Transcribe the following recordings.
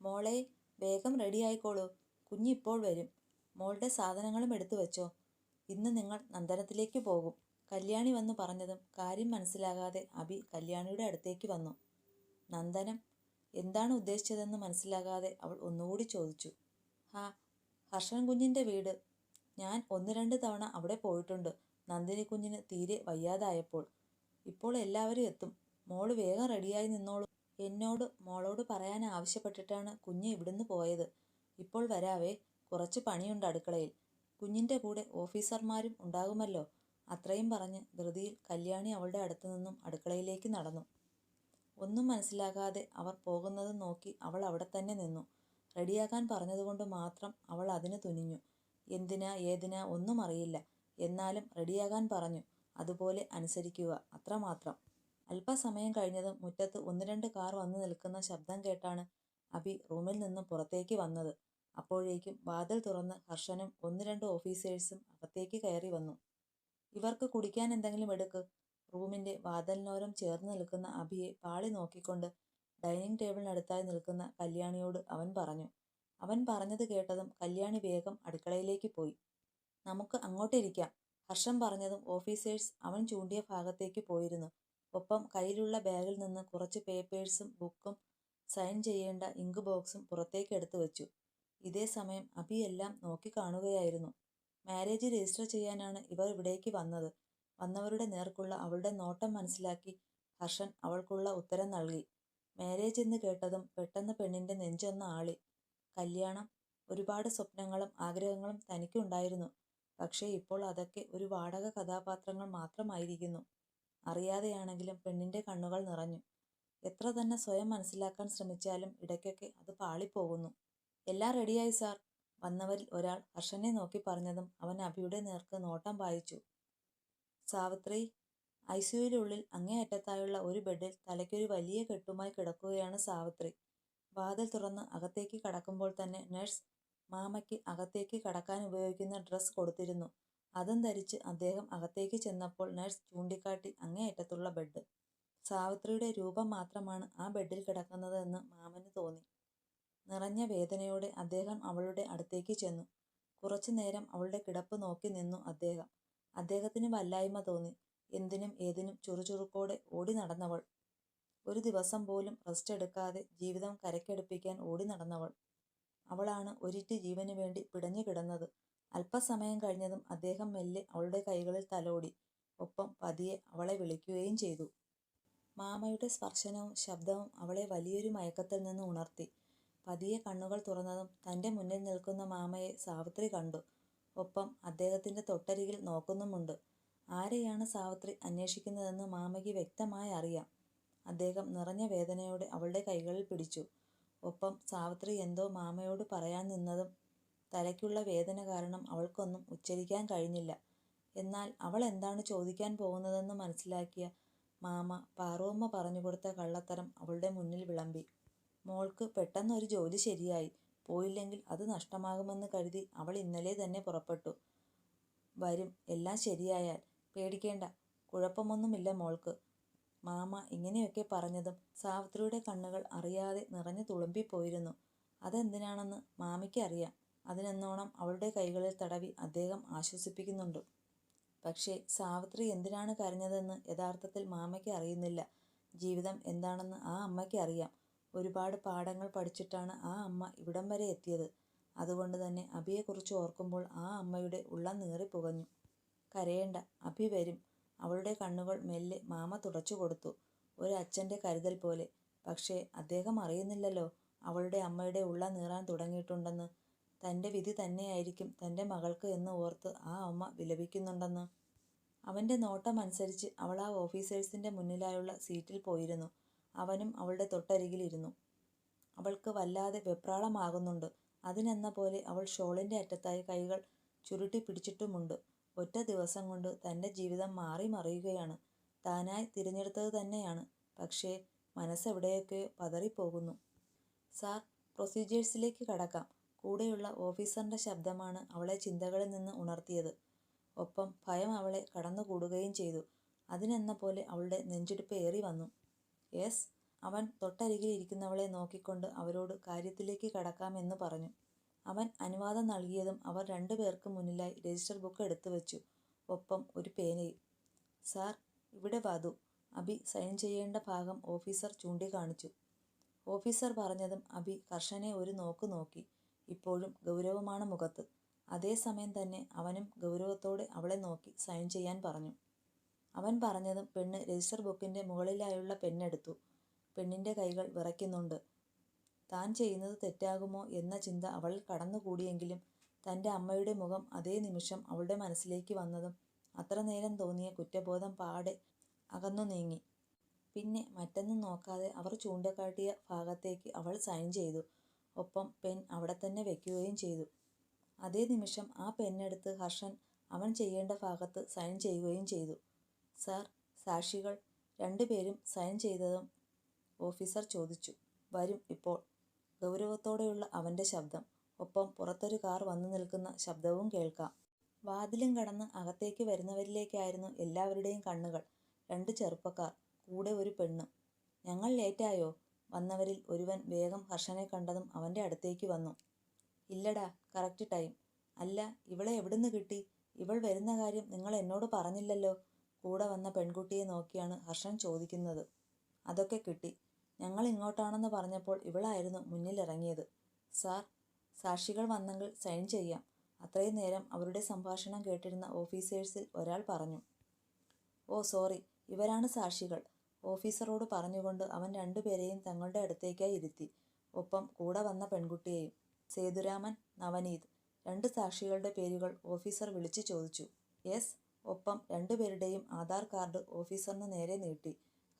മോളെ വേഗം റെഡിയായിക്കോളൂ. കുഞ്ഞിപ്പോൾ വരും. മോളുടെ സാധനങ്ങളും എടുത്തു വെച്ചോ. ഇന്ന് നിങ്ങൾ നന്ദനത്തിലേക്ക് പോകും. കല്യാണി വന്നു പറഞ്ഞതും കാര്യം മനസ്സിലാകാതെ അബി കല്യാണിയുടെ അടുത്തേക്ക് വന്നു. നന്ദനം എന്താണ് ഉദ്ദേശിച്ചതെന്ന് മനസ്സിലാകാതെ അവൾ ഒന്നുകൂടി ചോദിച്ചു. ഹാ ഹർഷൻ കുഞ്ഞിന്റെ വീട്. ഞാൻ ഒന്ന് രണ്ട് തവണ അവിടെ പോയിട്ടുണ്ട്. നന്ദിനി കുഞ്ഞിന് തീരെ വയ്യാതായപ്പോൾ. ഇപ്പോൾ എല്ലാവരും എത്തും. മോൾ വേഗം റെഡിയായി നിന്നോളൂ. എന്നോട് മോളോട് പറയാൻ ആവശ്യപ്പെട്ടിട്ടാണ് കുഞ്ഞ് ഇവിടുന്ന് പോയത്. ഇപ്പോൾ വരാവേ കുറച്ച് പണിയുണ്ട് അടുക്കളയിൽ. കുഞ്ഞിന്റെ കൂടെ ഓഫീസർമാരും ഉണ്ടാകുമല്ലോ. അത്രയും പറഞ്ഞ് ധൃതിയിൽ കല്യാണി അവളുടെ അടുത്തു നിന്നും അടുക്കളയിലേക്ക് നടന്നു. ഒന്നും മനസ്സിലാകാതെ അവർ പോകുന്നത് നോക്കി അവൾ അവിടെ തന്നെ നിന്നു. റെഡിയാക്കാൻ പറഞ്ഞതുകൊണ്ട് മാത്രം അവൾ അതിന് തുനിഞ്ഞു. എന്തിനാ ഏതിനാ ഒന്നും അറിയില്ല. എന്നാലും റെഡിയാകാൻ പറഞ്ഞു. അതുപോലെ അനുസരിക്കുക അത്രമാത്രം. അല്പസമയം കഴിഞ്ഞതും മുറ്റത്ത് ഒന്ന് രണ്ട് കാർ വന്നു നിൽക്കുന്ന ശബ്ദം കേട്ടാണ് അബി റൂമിൽ നിന്ന് പുറത്തേക്ക് വന്നത്. അപ്പോഴേക്കും വാതിൽ തുറന്ന് ഹർഷനും ഒന്ന് രണ്ട് ഓഫീസേഴ്സും അകത്തേക്ക് കയറി വന്നു. ഇവർക്ക് കുടിക്കാൻ എന്തെങ്കിലും എടുക്ക്. റൂമിന്റെ വാതിലിനോരം ചേർന്ന് നിൽക്കുന്ന അഭിയെ പാളി നോക്കിക്കൊണ്ട് ഡൈനിങ് ടേബിളിനടുത്തായി നിൽക്കുന്ന കല്യാണിയോട് അവൻ പറഞ്ഞു. അവൻ പറഞ്ഞത് കേട്ടതും കല്യാണി വേഗം അടുക്കളയിലേക്ക് പോയി. നമുക്ക് അങ്ങോട്ടിരിക്കാം ഹർഷം പറഞ്ഞതും ഓഫീസേഴ്സ് അവൻ ചൂണ്ടിയ ഭാഗത്തേക്ക് പോയിരുന്നു. ഒപ്പം കയ്യിലുള്ള ബാഗിൽ നിന്ന് കുറച്ച് പേപ്പേഴ്സും ബുക്കും സൈൻ ചെയ്യേണ്ട ഇങ്ക് ബോക്സും പുറത്തേക്ക് എടുത്തു വെച്ചു. ഇതേ സമയം അഭി എല്ലാം നോക്കി കാണുകയായിരുന്നു. മാരേജ് രജിസ്റ്റർ ചെയ്യാനാണ് ഇവർ ഇവിടേക്ക് വന്നത്. വന്നവരുടെ നേർക്കുള്ള അവളുടെ നോട്ടം മനസ്സിലാക്കി ഹർഷൻ അവൾക്കുള്ള ഉത്തരം നൽകി. മാരേജ് എന്ന് കേട്ടതും പെട്ടെന്ന് പെണ്ണിന്റെ നെഞ്ചൊന്ന് ആളി. കല്യാണം ഒരുപാട് സ്വപ്നങ്ങളും ആഗ്രഹങ്ങളും തനിക്കുണ്ടായിരുന്നു. പക്ഷേ ഇപ്പോൾ അതൊക്കെ ഒരു വാടക കഥാപാത്രങ്ങൾ മാത്രമായിരിക്കുന്നു. അറിയാതെയാണെങ്കിലും പെണ്ണിന്റെ കണ്ണുകൾ നിറഞ്ഞു. എത്ര തന്നെ സ്വയം മനസ്സിലാക്കാൻ ശ്രമിച്ചാലും ഇടയ്ക്കൊക്കെ അത് പാളിപ്പോകുന്നു. എല്ലാം റെഡിയായി സാർ. വന്നവരിൽ ഒരാൾ ഹർഷനെ നോക്കി പറഞ്ഞതും അവൻ അഭിയുടെ നേർക്ക് നോട്ടം വായിച്ചു സാവിത്രി ഐസിയുവിനുള്ളിൽ അങ്ങേയറ്റത്തായുള്ള ഒരു ബെഡിൽ തലയ്ക്കൊരു വലിയ കെട്ടുമായി കിടക്കുകയാണ് സാവിത്രി. വാതിൽ തുറന്ന് അകത്തേക്ക് കടക്കുമ്പോൾ തന്നെ നഴ്സ് മാമയ്ക്ക് അകത്തേക്ക് കടക്കാൻ ഉപയോഗിക്കുന്ന ഡ്രസ്സ് കൊടുത്തിരുന്നു. അതും ധരിച്ച് അദ്ദേഹം അകത്തേക്ക് ചെന്നപ്പോൾ നഴ്സ് ചൂണ്ടിക്കാട്ടി അങ്ങേയറ്റത്തുള്ള ബെഡ്. സാവിത്രിയുടെ രൂപം മാത്രമാണ് ആ ബെഡിൽ കിടക്കുന്നതെന്ന് മാമന് തോന്നി. നിറഞ്ഞ വേദനയോടെ അദ്ദേഹം അവളുടെ അടുത്തേക്ക് ചെന്നു. കുറച്ചു നേരം അവളുടെ കിടപ്പ് നോക്കി നിന്നു അദ്ദേഹം. അദ്ദേഹത്തിന് വല്ലായ്മ തോന്നി. എന്തിനും ഏതിനും ചുറുചുറുക്കോടെ ഓടി നടന്നവൾ. ഒരു ദിവസം പോലും റെസ്റ്റ് എടുക്കാതെ ജീവിതം കരക്കെടുപ്പിക്കാൻ ഓടി നടന്നവൾ. അവളാണ് ഒരിറ്റ് ജീവന് വേണ്ടി പിടഞ്ഞു കിടന്നത്. അല്പസമയം കഴിഞ്ഞതും അദ്ദേഹം മെല്ലെ അവളുടെ കൈകളിൽ തലോടി ഒപ്പം പതിയെ അവളെ വിളിക്കുകയും ചെയ്തു. മാമയുടെ സ്പർശനവും ശബ്ദവും അവളെ വലിയൊരു മയക്കത്തിൽ നിന്ന് ഉണർത്തി. പതിയെ കണ്ണുകൾ തുറന്നതും തന്റെ മുന്നിൽ നിൽക്കുന്ന മാമയെ സാവിത്രി കണ്ടു. ഒപ്പം അദ്ദേഹത്തിന്റെ തൊട്ടരികിൽ നോക്കുന്നുമുണ്ട്. ആരെയാണ് സാവിത്രി അന്വേഷിക്കുന്നതെന്ന് മാമയ്ക്ക് വ്യക്തമായി അറിയാം. അദ്ദേഹം നിറഞ്ഞ വേദനയോടെ അവളുടെ കൈകളിൽ പിടിച്ചു. ഒപ്പം സാവിത്രി എന്തോ മാമയോട് പറയാൻ നിന്നതും തലയ്ക്കുള്ള വേദന കാരണം അവൾക്കൊന്നും ഉച്ചരിക്കാൻ കഴിഞ്ഞില്ല. എന്നാൽ അവൾ എന്താണ് ചോദിക്കാൻ പോകുന്നതെന്ന് മനസ്സിലാക്കിയ മാമ പാറുവമ്മ പറഞ്ഞുകൊടുത്ത കള്ളത്തരം അവളുടെ മുന്നിൽ വിളമ്പി. മോൾക്ക് പെട്ടെന്നൊരു ജോലി ശരിയായി. പോയില്ലെങ്കിൽ അത് നഷ്ടമാകുമെന്ന് കരുതി അവൾ ഇന്നലെ തന്നെ പുറപ്പെട്ടു. വരും എല്ലാം ശരിയായാൽ. പേടിക്കേണ്ട കുഴപ്പമൊന്നുമില്ല മോൾക്ക്. മാമ ഇങ്ങനെയൊക്കെ പറഞ്ഞതും സാവിത്രിയുടെ കണ്ണുകൾ അറിയാതെ നിറഞ്ഞു തുളുമ്പിപ്പോയിരുന്നു. അതെന്തിനാണെന്ന് മാമിക്ക് അറിയാം. അതിനെന്നോണം അവളുടെ കൈകളിൽ തടവി അദ്ദേഹം ആശ്വസിപ്പിക്കുന്നുണ്ട്. പക്ഷേ സാവിത്രി എന്തിനാണ് കരഞ്ഞതെന്ന് യഥാർത്ഥത്തിൽ മാമയ്ക്ക് അറിയുന്നില്ല. ജീവിതം എന്താണെന്ന് ആ അമ്മയ്ക്ക് അറിയാം. ഒരുപാട് പാഠങ്ങൾ പഠിച്ചിട്ടാണ് ആ അമ്മ ഇവിടം വരെ എത്തിയത്. അതുകൊണ്ട് തന്നെ അഭിയെക്കുറിച്ച് ഓർക്കുമ്പോൾ ആ അമ്മയുടെ ഉള്ളം നീറിപ്പുകഞ്ഞു കരയേണ്ട അഭി വരും. അവളുടെ കണ്ണുകൾ മെല്ലെ മാമ തുടച്ചു കൊടുത്തു. ഒരു അച്ഛന്റെ കരുതൽ പോലെ. പക്ഷേ അദ്ദേഹം അറിയുന്നില്ലല്ലോ അവളുടെ അമ്മയുടെ ഉള്ളം നീറാൻ തുടങ്ങിയിട്ടുണ്ടെന്ന്. തന്റെ വിധി തന്നെയായിരിക്കും തന്റെ മകൾക്ക് എന്ന് ഓർത്ത് ആ അമ്മ വിലപിക്കുന്നുണ്ടെന്ന്. അവന്റെ നോട്ടം അനുസരിച്ച് അവൾ ആ ഓഫീസേഴ്സിന്റെ മുന്നിലായുള്ള സീറ്റിൽ പോയിരുന്നു. അവനും അവളുടെ തൊട്ടരികിലിരുന്നു അവൾക്ക് വല്ലാതെ വെപ്രാളമാകുന്നുണ്ട്. അതിനെന്ന പോലെ അവൾ ഷോളിന്റെ അറ്റത്തായി കൈകൾ ചുരുട്ടി പിടിച്ചിട്ടുമുണ്ട്. ഒറ്റ ദിവസം കൊണ്ട് തന്റെ ജീവിതം മാറി മറിയുകയാണ്. താനായി തിരഞ്ഞെടുത്തത് തന്നെയാണ്. പക്ഷേ മനസ്സെവിടെയൊക്കെയോ പതറിപ്പോകുന്നു. സാർ പ്രൊസീജിയേഴ്സിലേക്ക് കടക്കാം. കൂടെയുള്ള ഓഫീസറിന്റെ ശബ്ദമാണ് അവളെ ചിന്തകളിൽ നിന്ന് ഉണർത്തിയത് ഒപ്പം ഭയം അവളെ കടന്നുകൂടുകയും ചെയ്തു അതിനെന്ന പോലെ അവളുടെ നെഞ്ചിടിപ്പ് ഏറി വന്നു യെസ് അവൻ തൊട്ടരികിൽ ഇരിക്കുന്നവളെ നോക്കിക്കൊണ്ട് അവരോട് കാര്യത്തിലേക്ക് കടക്കാമെന്ന് പറഞ്ഞു. അവൻ അനുവാദം നൽകിയതും അവർ രണ്ടുപേർക്കും മുന്നിലായി രജിസ്റ്റർ ബുക്ക് എടുത്തു വെച്ചു ഒപ്പം ഒരു പേനയും. "സാർ, ഇവിടെ വധു. അബി സൈൻ ചെയ്യേണ്ട ഭാഗം ഓഫീസർ ചൂണ്ടിക്കാണിച്ചു. ഓഫീസർ പറഞ്ഞതും അബി കർഷനെ ഒരു നോക്ക് നോക്കി. ഇപ്പോഴും ഗൗരവമാണ് മുഖത്ത്. അതേസമയം തന്നെ അവനും ഗൗരവത്തോടെ അവളെ നോക്കി സൈൻ ചെയ്യാൻ പറഞ്ഞു. അവൻ പറഞ്ഞതും പെണ്ണ് രജിസ്റ്റർ ബുക്കിന്റെ മുകളിലായുള്ള പെണ്ണെടുത്തു പെണ്ണിന്റെ കൈകൾ വിറയ്ക്കുന്നുണ്ട്. താൻ ചെയ്യുന്നത് തെറ്റാകുമോ എന്ന ചിന്ത അവളിൽ കടന്നുകൂടിയെങ്കിലും തന്റെ അമ്മയുടെ മുഖം അതേ നിമിഷം അവളുടെ മനസ്സിലേക്ക് വന്നതും അത്ര നേരം തോന്നിയ കുറ്റബോധം പാടെ അകന്നു നീങ്ങി പിന്നെ മറ്റൊന്നും നോക്കാതെ അവർ ചൂണ്ടക്കാട്ടിയ ഭാഗത്തേക്ക് അവൾ സൈൻ ചെയ്തു. ഒപ്പം പെൻ അവിടെ തന്നെ വയ്ക്കുകയും ചെയ്തു. അതേ നിമിഷം ആ പെന്നെടുത്ത് ഹർഷൻ അവൻ ചെയ്യേണ്ട ഭാഗത്ത് സൈൻ ചെയ്യുകയും ചെയ്തു. "സാർ, സാക്ഷികൾ രണ്ടുപേരും സൈൻ ചെയ്തതും? " ഓഫീസർ ചോദിച്ചു. "വരും ഇപ്പോൾ. " ഗൗരവത്തോടെയുള്ള അവന്റെ ശബ്ദം. ഒപ്പം പുറത്തൊരു കാർ വന്നു നിൽക്കുന്ന ശബ്ദവും കേൾക്കാം. വാതിലും കടന്ന് അകത്തേക്ക് വരുന്നവരിലേക്കായിരുന്നു എല്ലാവരുടെയും കണ്ണുകൾ. രണ്ട് ചെറുപ്പക്കാർ. കൂടെ ഒരു പെണ്ണും "ഞങ്ങൾ ലേറ്റായോ? " വന്നവരിൽ ഒരുവൻ വേഗം ഹർഷനെ കണ്ടതും അവന്റെ അടുത്തേക്ക് വന്നു. "ഇല്ലടാ, കറക്റ്റ് ടൈം. അല്ല, ഇവളെ എവിടുന്ന് കിട്ടി? ഇവൾ വരുന്ന കാര്യം നിങ്ങൾ എന്നോട് പറഞ്ഞില്ലല്ലോ? " കൂടെ വന്ന പെൺകുട്ടിയെ നോക്കിയാണ് ഹർഷൻ ചോദിക്കുന്നത്. "അതൊക്കെ കിട്ടി. ഞങ്ങൾ ഇങ്ങോട്ടാണെന്ന് പറഞ്ഞപ്പോൾ ഇവളായിരുന്നു മുന്നിലിറങ്ങിയത്. സാർ, സാക്ഷികൾ വന്നെങ്കിൽ സൈൻ ചെയ്യാം. " അത്രയും നേരം അവരുടെ സംഭാഷണം കേട്ടിരുന്ന ഓഫീസേഴ്സിൽ ഒരാൾ പറഞ്ഞു. "ഓ സോറി, ഇവരാണ് സാക്ഷികൾ. " ഓഫീസറോട് പറഞ്ഞുകൊണ്ട് അവൻ രണ്ടുപേരെയും തങ്ങളുടെ അടുത്തേക്കായി ഇരുത്തി. ഒപ്പം കൂടെ വന്ന പെൺകുട്ടിയെയും. "സേതുരാമൻ, നവനീത്. " രണ്ട് സാക്ഷികളുടെ പേരുകൾ ഓഫീസർ വിളിച്ചു ചോദിച്ചു. "യെസ്. " ഒപ്പം രണ്ടുപേരുടെയും ആധാർ കാർഡ് ഓഫീസറിന് നേരെ നീട്ടി.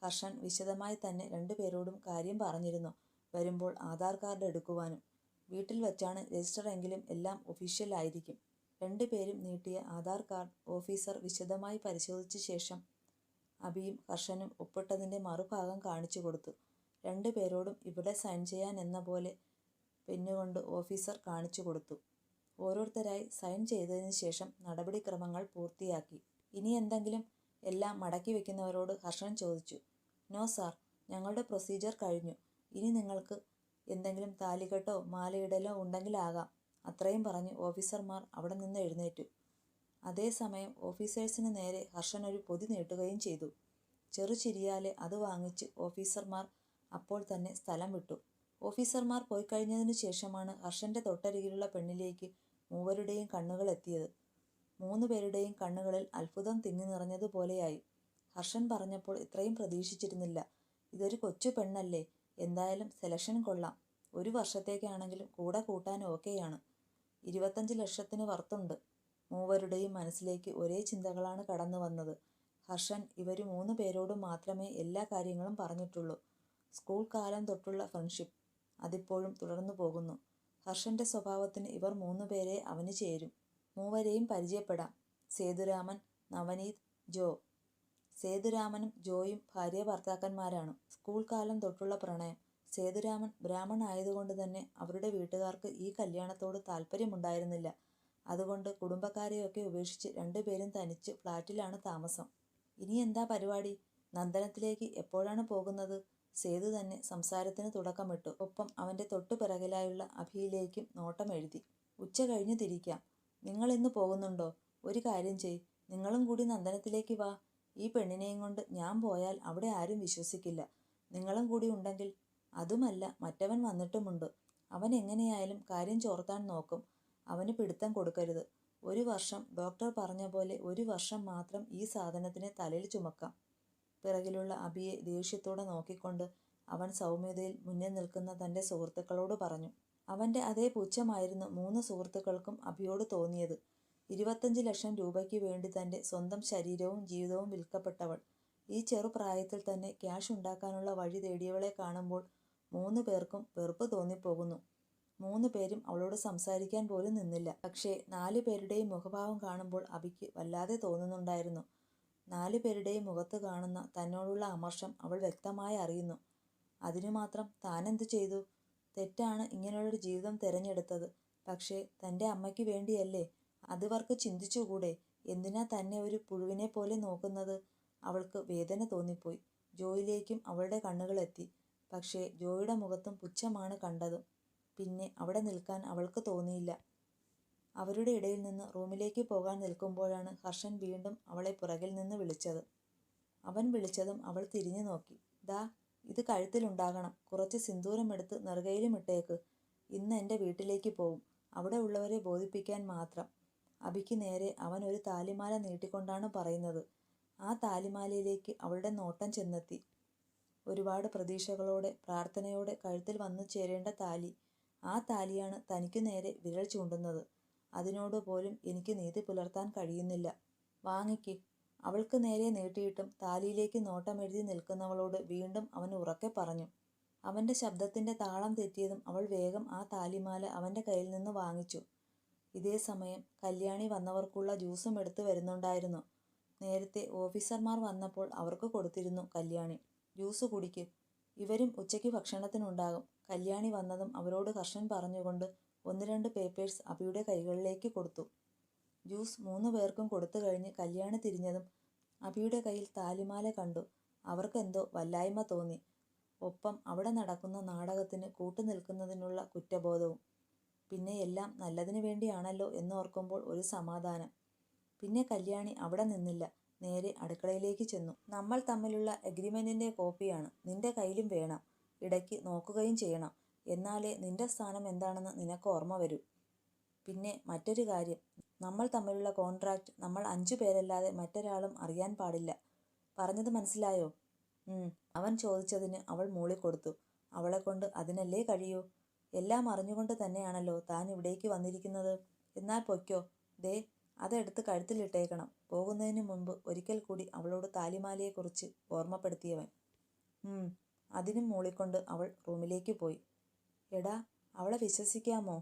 ഹർഷൻ വിശദമായി തന്നെ രണ്ടുപേരോടും കാര്യം പറഞ്ഞിരുന്നു. വരുമ്പോൾ ആധാർ കാർഡ് എടുക്കുവാനും. വീട്ടിൽ വെച്ചാണ് രജിസ്റ്റർ എങ്കിലും എല്ലാം ഒഫീഷ്യൽ ആയിരിക്കും. രണ്ടുപേരും നീട്ടിയ ആധാർ കാർഡ് ഓഫീസർ വിശദമായി പരിശോധിച്ച ശേഷം അഭിയും ഹർഷനും ഒപ്പിട്ടതിന്റെ മറുഭാഗം കാണിച്ചു കൊടുത്തു രണ്ടു പേരോടും ഇവിടെ സൈൻ ചെയ്യാൻ എന്ന പോലെ പെന്നുകൊണ്ട് ഓഫീസർ കാണിച്ചു കൊടുത്തു ഓരോരുത്തരായി സൈൻ ചെയ്തതിന് ശേഷം നടപടിക്രമങ്ങൾ പൂർത്തിയാക്കി. "ഇനി എന്തെങ്കിലും? " എല്ലാം മടക്കി വെക്കുന്നവരോട് ഹർഷൻ ചോദിച്ചു. "നോ സാർ, ഞങ്ങളുടെ പ്രൊസീജിയർ കഴിഞ്ഞു. ഇനി നിങ്ങൾക്ക് എന്തെങ്കിലും താലികെട്ടോ മാലയിടലോ ഉണ്ടെങ്കിലാകാം " അത്രയും പറഞ്ഞ് ഓഫീസർമാർ അവിടെ നിന്ന് എഴുന്നേറ്റു. അതേ സമയം ഓഫീസേഴ്സിന് നേരെ ഹർഷൻ ഒരു പൊതി നീട്ടുകയും ചെയ്തു. ചെറുചിരിയാലെ അത് വാങ്ങിച്ച് ഓഫീസർമാർ അപ്പോൾ തന്നെ സ്ഥലം വിട്ടു. ഓഫീസർമാർ പോയി കഴിഞ്ഞതിന് ശേഷമാണ് ഹർഷന്റെ തൊട്ടരികിലുള്ള പെണ്ണിലേക്ക് മൂവരുടെയും കണ്ണുകൾ എത്തിയത്. മൂന്നുപേരുടെയും കണ്ണുകളിൽ അത്ഭുതം തിങ്ങി നിറഞ്ഞതുപോലെയായി ഹർഷൻ പറഞ്ഞപ്പോൾ ഇത്രയും പ്രതീക്ഷിച്ചിരുന്നില്ല. "ഇതൊരു കൊച്ചു പെണ്ണല്ലേ? എന്തായാലും സെലക്ഷൻ കൊള്ളാം. ഒരു വർഷത്തേക്കാണെങ്കിലും കൂടെ കൂട്ടാൻ ഓക്കെയാണ്. ഇരുപത്തഞ്ച് ലക്ഷത്തിന് വർത്തുണ്ട്. " മൂവരുടെയും മനസ്സിലേക്ക് ഒരേ ചിന്തകളാണ് കടന്നു വന്നത് ഹർഷൻ ഇവർ മൂന്ന് മൂന്നുപേരോടും മാത്രമേ എല്ലാ കാര്യങ്ങളും പറഞ്ഞിട്ടുള്ളൂ. സ്കൂൾ കാലം തൊട്ടുള്ള ഫ്രണ്ട്ഷിപ്പ്. അതിപ്പോഴും തുടർന്നു പോകുന്നു ഹർഷന്റെ സ്വഭാവത്തിന് ഇവർ മൂന്നുപേരെ അവന് ചേരും. മൂവരെയും പരിചയപ്പെടാം. സേതുരാമൻ, നവനീത്, ജോ. സേതുരാമനും ജോയും ഭാര്യ ഭർത്താക്കന്മാരാണ് സ്കൂൾ കാലം തൊട്ടുള്ള പ്രണയം. സേതുരാമൻ ബ്രാഹ്മണായതുകൊണ്ട് തന്നെ അവരുടെ വീട്ടുകാർക്ക് ഈ കല്യാണത്തോട് താൽപര്യമുണ്ടായിരുന്നില്ല. അതുകൊണ്ട് കുടുംബക്കാരെയൊക്കെ ഉപേക്ഷിച്ച് രണ്ടുപേരും തനിച്ച് ഫ്ലാറ്റിലാണ് താമസം. ഇനി എന്താ പരിപാടി? നന്ദനത്തിലേക്ക് എപ്പോഴാണ് പോകുന്നത്? " സേതു തന്നെ സംസാരത്തിന് തുടക്കമിട്ടു. ഒപ്പം അവന്റെ തൊട്ടുപിറകിലായുള്ള അഭിയിലേക്കും നോട്ടം എഴുതി "ഉച്ച കഴിഞ്ഞ് തിരിക്കാം. നിങ്ങൾ ഇന്ന് പോകുന്നുണ്ടോ? ഒരു കാര്യം ചെയ്. നിങ്ങളും കൂടി നന്ദനത്തിലേക്ക് വാ. ഈ പെണ്ണിനെയും കൊണ്ട് ഞാൻ പോയാൽ അവിടെ ആരും വിശ്വസിക്കില്ല. നിങ്ങളും കൂടി ഉണ്ടെങ്കിൽ. അതുമല്ല മറ്റവൻ വന്നിട്ടുമുണ്ട്. അവൻ എങ്ങനെയായാലും കാര്യം ചോർത്താൻ നോക്കും. അവന് പിടുത്തം കൊടുക്കരുത്. ഒരു വർഷം ഡോക്ടർ പറഞ്ഞ പോലെ ഒരു വർഷം മാത്രം ഈ സാധനത്തിനെ തലയിൽ ചുമക്കാം. " പിറകിലുള്ള അബിയെ ദേഷ്യത്തോടെ നോക്കിക്കൊണ്ട് അവൻ സൗമ്യതയിൽ മുന്നിൽ നിൽക്കുന്ന തന്റെ സുഹൃത്തുക്കളോട് പറഞ്ഞു. അവന്റെ അതേ പുച്ഛമായിരുന്നു മൂന്ന് സുഹൃത്തുക്കൾക്കും അഭിയോട് തോന്നിയത്. ഇരുപത്തഞ്ച് ലക്ഷം രൂപയ്ക്ക് വേണ്ടി തന്റെ സ്വന്തം ശരീരവും ജീവിതവും വിൽക്കപ്പെട്ടവൾ. ഈ ചെറുപ്രായത്തിൽ തന്നെ ക്യാഷ് ഉണ്ടാക്കാനുള്ള വഴി തേടിയവളെ കാണുമ്പോൾ മൂന്ന് പേർക്കും വെറുപ്പ് മൂന്നുപേരും അവളോട് സംസാരിക്കാൻ പോലും നിന്നില്ല. പക്ഷേ നാലുപേരുടെയും മുഖഭാവം കാണുമ്പോൾ അബിക്ക് വല്ലാതെ തോന്നുന്നുണ്ടായിരുന്നു. നാലുപേരുടെയും മുഖത്ത് കാണുന്ന തന്നോടുള്ള അമർഷം അവൾ വ്യക്തമായി അറിയുന്നു. അതിനു അതിനുമാത്രം താനെന്തു ചെയ്തു? തെറ്റാണ് ഇങ്ങനെയുള്ളൊരു ജീവിതം തിരഞ്ഞെടുത്തത് പക്ഷേ തന്റെ അമ്മയ്ക്ക് വേണ്ടിയല്ലേ? അതുവർക്ക് ചിന്തിച്ചുകൂടെ? എന്തിനാ തന്നെ ഒരു പുഴുവിനെ പോലെ നോക്കുന്നത്? അവൾക്ക് വേദന തോന്നിപ്പോയി. ജോയിലേക്കും അവളുടെ കണ്ണുകളെത്തി പക്ഷേ ജോയിയുടെ മുഖത്തും പുച്ഛമാണ് കണ്ടതും പിന്നെ അവിടെ നിൽക്കാൻ അവൾക്ക് തോന്നിയില്ല. അവരുടെ ഇടയിൽ നിന്ന് റൂമിലേക്ക് പോകാൻ നിൽക്കുമ്പോഴാണ് ഹർഷൻ വീണ്ടും അവളെ പുറകിൽ നിന്ന് വിളിച്ചത്. അവൻ വിളിച്ചതും അവൾ തിരിഞ്ഞു നോക്കി. ദാ ഇത് കഴുത്തിലുണ്ടാകണം. കുറച്ച് സിന്ദൂരമെടുത്ത് നെറുകയിലും ഇട്ടേക്ക്. ഇന്ന് എന്റെ വീട്ടിലേക്ക് പോവും. അവിടെ ഉള്ളവരെ ബോധിപ്പിക്കാൻ മാത്രം. അബിക്ക് നേരെ അവൻ ഒരു താലിമാല നീട്ടിക്കൊണ്ടാണ് പറയുന്നത്. ആ താലിമാലയിലേക്ക് അവളുടെ നോട്ടം ചെന്നെത്തി. ഒരുപാട് പ്രതീക്ഷകളോടെ പ്രാർത്ഥനയോടെ കഴുത്തിൽ വന്നു ചേരേണ്ട താലി ആ താലിയാണ് തനിക്കു നേരെ വിരൽ ചൂണ്ടുന്നത്. അതിനോട് പോലും എനിക്ക് നീതി പുലർത്താൻ കഴിയുന്നില്ല. വാങ്ങിക്ക്. അവൾക്ക് നേരെ നീട്ടിയിട്ടും താലിയിലേക്ക് നോട്ടമെഴുതി നിൽക്കുന്നവളോട് വീണ്ടും അവൻ ഉറക്കെ പറഞ്ഞു. അവന്റെ ശബ്ദത്തിന്റെ താളം തെറ്റിയതും അവൾ വേഗം ആ താലിമാല അവന്റെ കയ്യിൽ നിന്ന് വാങ്ങിച്ചു. ഇതേ സമയം കല്യാണി വന്നവർക്കുള്ള ജ്യൂസും എടുത്തു വരുന്നുണ്ടായിരുന്നു. നേരത്തെ ഓഫീസർമാർ വന്നപ്പോൾ അവർക്ക് കൊടുത്തിരുന്നു കല്യാണി. ജ്യൂസ് കുടിക്ക്. ഇവരും ഉച്ചയ്ക്ക് ഭക്ഷണത്തിനുണ്ടാകും. കല്യാണി വന്നതും അവരോട് കർഷൻ പറഞ്ഞുകൊണ്ട് ഒന്ന് രണ്ട് പേപ്പേഴ്സ് അബിയുടെ കൈകളിലേക്ക് കൊടുത്തു. ജ്യൂസ് മൂന്ന് പേർക്കും കൊടുത്തു കഴിഞ്ഞ് കല്യാണി തിരിഞ്ഞതും അബിയുടെ കയ്യിൽ താലിമാല കണ്ടു. അവർക്കെന്തോ വല്ലായ്മ തോന്നി. ഒപ്പം അവിടെ നടക്കുന്ന നാടകത്തിന് കൂട്ടുനിൽക്കുന്നതിനുള്ള കുറ്റബോധവും. പിന്നെ എല്ലാം നല്ലതിനു വേണ്ടിയാണല്ലോ എന്നോർക്കുമ്പോൾ ഒരു സമാധാനം. പിന്നെ കല്യാണി അവിടെ നിന്നില്ല. നേരെ അടുക്കളയിലേക്ക് ചെന്നു. നമ്മൾ തമ്മിലുള്ള എഗ്രിമെന്റിന്റെ കോപ്പിയാണ് നിന്റെ കയ്യിലും വേണം. ഇടയ്ക്ക് നോക്കുകയും ചെയ്യണം. എന്നാലേ നിന്റെ സ്ഥാനം എന്താണെന്ന് നിനക്ക് ഓർമ്മ വരൂ. പിന്നെ മറ്റൊരു കാര്യം. നമ്മൾ തമ്മിലുള്ള കോൺട്രാക്റ്റ് നമ്മൾ അഞ്ചു പേരല്ലാതെ മറ്റൊരാളും അറിയാൻ പാടില്ല. പറഞ്ഞത് മനസ്സിലായോ? അവൻ ചോദിച്ചതിന് അവൾ മൂളിക്കൊടുത്തു അവളെ കൊണ്ട് അതിനല്ലേ കഴിയൂ? എല്ലാം അറിഞ്ഞുകൊണ്ട് തന്നെയാണല്ലോ താൻ ഇവിടേക്ക് വന്നിരിക്കുന്നത്. എന്നാൽ പൊയ്ക്കോ. ദേ അതെടുത്ത് കഴുത്തിലിട്ടേക്കണം. പോകുന്നതിന് മുമ്പ് ഒരിക്കൽ കൂടി അവളോട് താലിമാലയെക്കുറിച്ച് ഓർമ്മപ്പെടുത്തിയവൻ. അതിനും മൂളിക്കൊണ്ട് അവൾ റൂമിലേക്ക് പോയി. എടാ അവളെ വിശ്വസിക്കാമോ?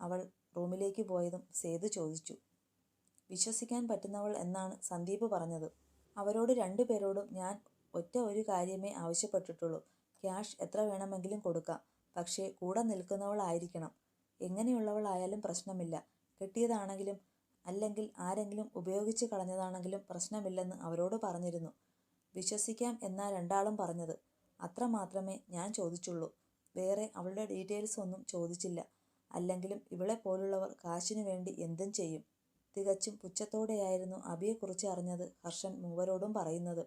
അവൾ റൂമിലേക്ക് പോയതും സേതു ചോദിച്ചു. വിശ്വസിക്കാൻ പറ്റുന്നവൾ എന്നാണ് സന്ദീപ് പറഞ്ഞത്. അവരോട് രണ്ടുപേരോടും ഞാൻ ഒറ്റ ഒരു കാര്യമേ ആവശ്യപ്പെട്ടിട്ടുള്ളൂ. ക്യാഷ് എത്ര വേണമെങ്കിലും കൊടുക്കാം. പക്ഷേ കൂടെ നിൽക്കുന്നവളായിരിക്കണം. എങ്ങനെയുള്ളവളായാലും പ്രശ്നമില്ല. കിട്ടിയതാണെങ്കിലും അല്ലെങ്കിൽ ആരെങ്കിലും ഉപയോഗിച്ച് കളഞ്ഞതാണെങ്കിലും പ്രശ്നമില്ലെന്ന് അവരോട് പറഞ്ഞിരുന്നു. വിശ്വസിക്കാം എന്നാ രണ്ടാളും പറഞ്ഞത്. അത്ര മാത്രമേ ഞാൻ ചോദിച്ചുള്ളൂ. വേറെ അവളുടെ ഡീറ്റെയിൽസ് ഒന്നും ചോദിച്ചില്ല. അല്ലെങ്കിലും ഇവളെ പോലുള്ളവർ കാശിനു വേണ്ടി എന്തും ചെയ്യും. തികച്ചും പുച്ഛത്തോടെയായിരുന്നു അബിയെക്കുറിച്ച് അറിഞ്ഞത് ഹർഷൻ മൂവരോടും പറയുന്നത്.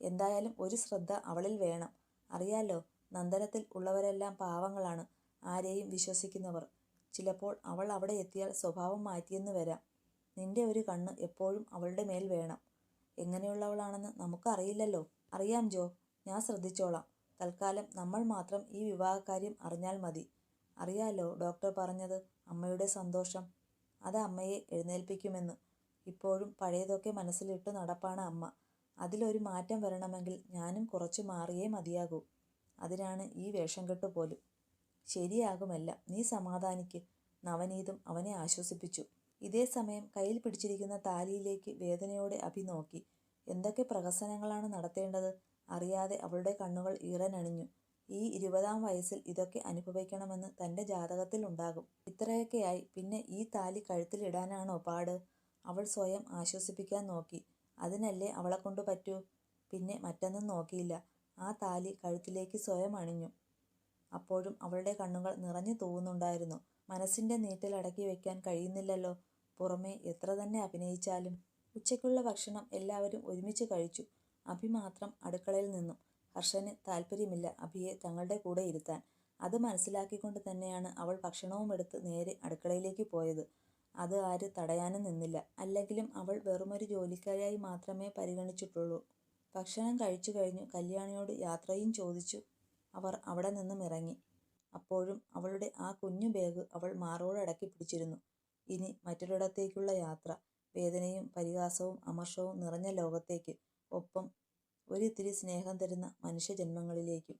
എന്തായാലും ഒരു ശ്രദ്ധ അവളിൽ വേണം. അറിയാലോ നന്ദനത്തിൽ ഉള്ളവരെല്ലാം പാവങ്ങളാണ്. ആരെയും വിശ്വസിക്കുന്നവർ. ചിലപ്പോൾ അവൾ അവിടെ എത്തിയാൽ സ്വഭാവം മാറ്റിയെന്ന് വരാം. നിന്റെ ഒരു കണ്ണ് എപ്പോഴും അവളുടെ മേൽ വേണം. എങ്ങനെയുള്ളവളാണെന്ന് നമുക്കറിയില്ലല്ലോ. അറിയാം ജോ. ഞാൻ ശ്രദ്ധിച്ചോളാം. തൽക്കാലം നമ്മൾ മാത്രം ഈ വിവാഹകാര്യം അറിഞ്ഞാൽ മതി. അറിയാലോ ഡോക്ടർ പറഞ്ഞത് അമ്മയുടെ സന്തോഷം? അത് അമ്മയെ എഴുന്നേൽപ്പിക്കുമെന്ന്. ഇപ്പോഴും പഴയതൊക്കെ മനസ്സിലിട്ട് നടപ്പാണ് അമ്മ. അതിലൊരു മാറ്റം വരണമെങ്കിൽ ഞാനും കുറച്ച് മാറിയേ മതിയാകൂ. അതിനാണ് ഈ വേഷം കെട്ട് പോലും. ശരിയാകുമല്ല. നീ സമാധാനിക്ക്. നവനീതും അവനെ ആശ്വസിപ്പിച്ചു. ഇതേ സമയം കയ്യിൽ പിടിച്ചിരിക്കുന്ന താലിയിലേക്ക് വേദനയോടെ അഭി നോക്കി. എന്തൊക്കെ പ്രഹസനങ്ങളാണ് നടത്തേണ്ടത്? അറിയാതെ അവളുടെ കണ്ണുകൾ ഈറനണിഞ്ഞു. ഈ ഇരുപതാം വയസ്സിൽ ഇതൊക്കെ അനുഭവിക്കണമെന്ന് തന്റെ ജാതകത്തിൽ ഉണ്ടാകും. ഇത്രയൊക്കെയായി പിന്നെ ഈ താലി കഴുത്തിലിടാനാണോ പാട്? അവൾ സ്വയം ആശ്വസിപ്പിക്കാൻ നോക്കി. അതിനല്ലേ അവളെ കൊണ്ട് പറ്റൂ? പിന്നെ മറ്റൊന്നും നോക്കിയില്ല. ആ താലി കഴുത്തിലേക്ക് സ്വയം അണിഞ്ഞു. അപ്പോഴും അവളുടെ കണ്ണുകൾ നിറഞ്ഞു തൂവുന്നുണ്ടായിരുന്നു. മനസ്സിന്റെ നീറ്റൽ അടക്കി വെക്കാൻ കഴിയുന്നില്ലല്ലോ. പുറമേ എത്ര തന്നെ അഭിനയിച്ചാലും. ഉച്ചയ്ക്കുള്ള ഭക്ഷണം എല്ലാവരും ഒരുമിച്ച് കഴിച്ചു. അഭി മാത്രം അടുക്കളയിൽ നിന്നു. ഹർഷന് താല്പര്യമില്ല അഭിയെ തങ്ങളുടെ കൂടെ ഇരുത്താൻ. അത് മനസ്സിലാക്കിക്കൊണ്ട് തന്നെയാണ് അവൾ ഭക്ഷണവും എടുത്ത് നേരെ അടുക്കളയിലേക്ക് പോയത്. അത് ആര് തടയാനും നിന്നില്ല. അല്ലെങ്കിലും അവൾ വെറുമൊരു ജോലിക്കാരിയായി മാത്രമേ പരിഗണിച്ചിട്ടുള്ളൂ. ഭക്ഷണം കഴിച്ചു കഴിഞ്ഞു കല്യാണിയോട് യാത്രയും ചോദിച്ചു. അവർ അവിടെ നിന്നും ഇറങ്ങി. അപ്പോഴും അവളുടെ ആ കുഞ്ഞു ബാഗ് അവൾ മാറോടടക്കി പിടിച്ചിരുന്നു. ഇനി മറ്റൊരിടത്തേക്കുള്ള യാത്ര വേദനയും പരിഹാസവും അമർഷവും നിറഞ്ഞ ലോകത്തേക്ക് ഒപ്പം ഒരിത്തിരി സ്നേഹം തരുന്ന മനുഷ്യജന്മങ്ങളിലേക്കും